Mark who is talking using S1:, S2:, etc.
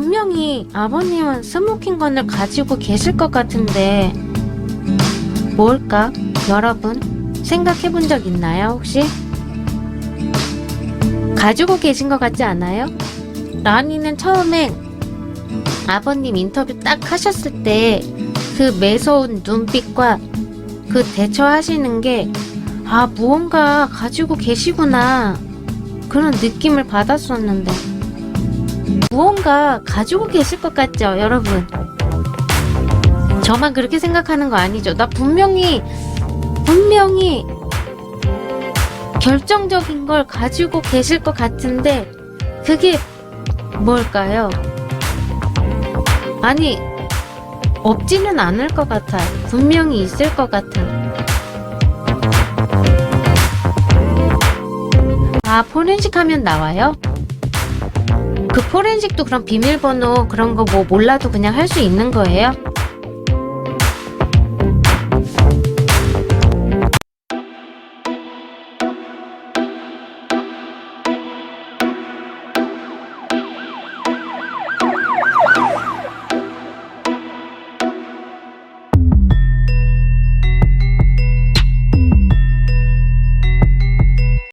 S1: 분명히 아버님은 스모킹건을 가지고 계실 것 같은데 뭘까? 여러분 생각해 본 적 있나요 혹시? 가지고 계신 것 같지 않아요? 라니는 처음에 아버님 인터뷰 딱 하셨을 때 그 매서운 눈빛과 그 대처하시는 게 아, 무언가 가지고 계시구나. 그런 느낌을 받았었는데. 무언가 가지고 계실 것 같죠, 여러분? 저만 그렇게 생각하는 거 아니죠? 나 분명히, 분명히 결정적인 걸 가지고 계실 것 같은데, 그게 뭘까요? 아니, 없지는 않을 것 같아요. 분명히 있을 것 같은. 아, 포렌식 하면 나와요? 그 포렌식도 그런 비밀번호 그런 거 뭐 몰라도 그냥 할 수 있는 거예요?